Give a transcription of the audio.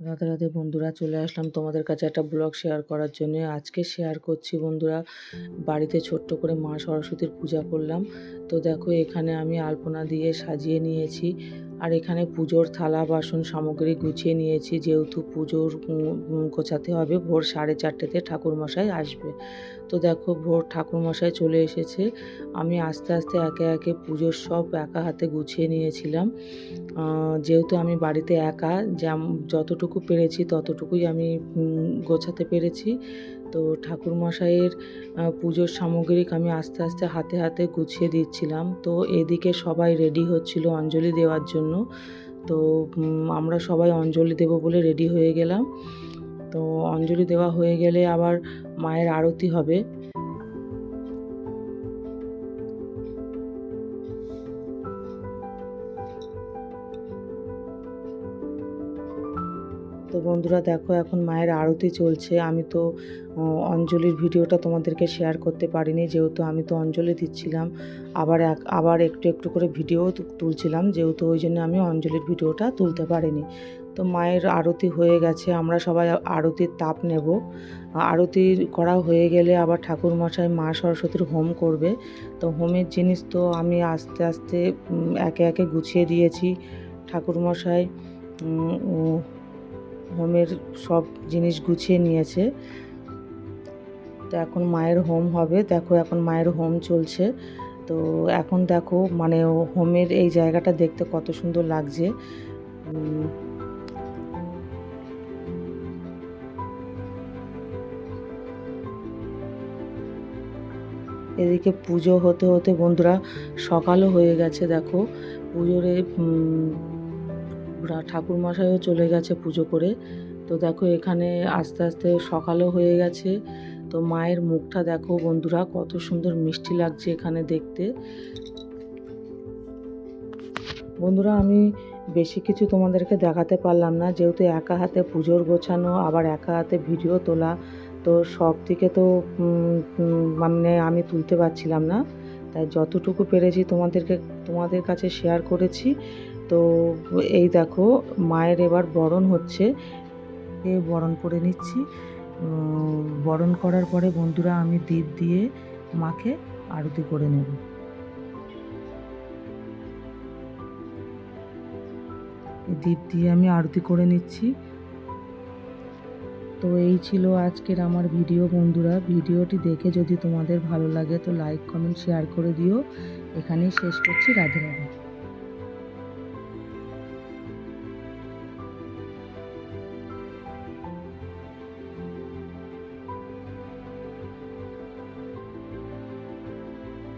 রাধে রাধে বন্ধুরা, চলে আসলাম তোমাদের কাছে একটা ব্লগ শেয়ার করার জন্য। আজকে শেয়ার করছি বন্ধুরা, বাড়িতে ছোট্ট করে মা সরস্বতীর পূজা করলাম। তো দেখো, এখানে আমি আলপনা দিয়ে সাজিয়ে নিয়েছি। আর এখানে পুজোর থালা, বাসন সামগ্রী গুছিয়ে নিয়েছি। যেহেতু পুজোর গোছাতে হবে, ভোর সাড়ে চারটেতে ঠাকুরমশাই আসবে। তো দেখো, ভোর ঠাকুরমশাই চলে এসেছে। আমি আস্তে আস্তে একে একে পুজোর সব একা হাতে গুছিয়ে নিয়েছিলাম। যেহেতু আমি বাড়িতে একা, যেম, যতটুকু পেরেছি ততটুকুই আমি গোছাতে পেরেছি। তো ঠাকুরমশাইয়ের মশাইয়ের পুজোর সামগ্রিক আমি আস্তে আস্তে হাতে হাতে গুছিয়ে দিচ্ছিলাম। তো এদিকে সবাই রেডি হচ্ছিল অঞ্জলি দেওয়ার জন্য। তো আমরা সবাই অঞ্জলি দেব বলে রেডি হয়ে গেলাম। তো অঞ্জলি দেওয়া হয়ে গেলে আবার মায়ের আরতি হবে। তো বন্ধুরা দেখো এখন মায়ের আরতি চলছে। আমি তো অঞ্জলির ভিডিওটা তোমাদেরকে শেয়ার করতে পারিনি যেহেতু আমি তো অঞ্জলি দিচ্ছিলাম। আবার এক আবার একটু একটু করে ভিডিও তুলছিলাম যেহেতু ওই জন্য আমি অঞ্জলির ভিডিওটা তুলতে পারিনি। তো মায়ের আরতি হয়ে গেছে আমরা সবাই আরতির তাপ নেব। আরতি করা হয়ে গেলে আবার ঠাকুরমশাই মা সরস্বতীর হোম করবে। তো হোমের জিনিস তো আমি আস্তে আস্তে একে একে গুছিয়ে দিয়েছি। ঠাকুরমশাই উম, ও- হোমের সব জিনিস গুছিয়ে নিয়েছে। তো এখন মায়ের হোম হবে। দেখো এখন মায়ের হোম চলছে। তো এখন দেখো মানে হোমের এই জায়গাটা দেখতে কত সুন্দর লাগছে। এদিকে পুজো হতে হতে বন্ধুরা সকালও হয়ে গেছে দেখো। পুজোরে ঠাকুরমশাইও চলে গেছে পুজো করে। তো দেখো এখানে আস্তে আস্তে সকালও হয়ে গেছে। তো মায়ের মুখটা দেখো বন্ধুরা, কত সুন্দর মিষ্টি লাগছে এখানে দেখতে। বন্ধুরা, আমি বেশি কিছু তোমাদেরকে দেখাতে পারলাম না। যেহেতু একা হাতে পুজোর গোছানো, আবার একা হাতে ভিডিও তোলা, তো সব থেকে তো মানে আমি তুলতে পারছিলাম না। তাই যতটুকু পেরেছি তোমাদেরকে, তোমাদের কাছে শেয়ার করেছি। তো এই দেখো, মায়ের এবার বরণ হচ্ছে। এ বরণ করে নিচ্ছি। বরণ করার পরে বন্ধুরা আমি দীপ দিয়ে মাকে আরতি করে নেব। দীপ দিয়ে আমি আরতি করে নিচ্ছি। তো এই ছিল আজকের আমার ভিডিও বন্ধুরা। ভিডিওটি দেখে যদি তোমাদের ভালো লাগে তো লাইক, কমেন্ট, শেয়ার করে দিও। এখানেই শেষ করছি। রাধে রাধে।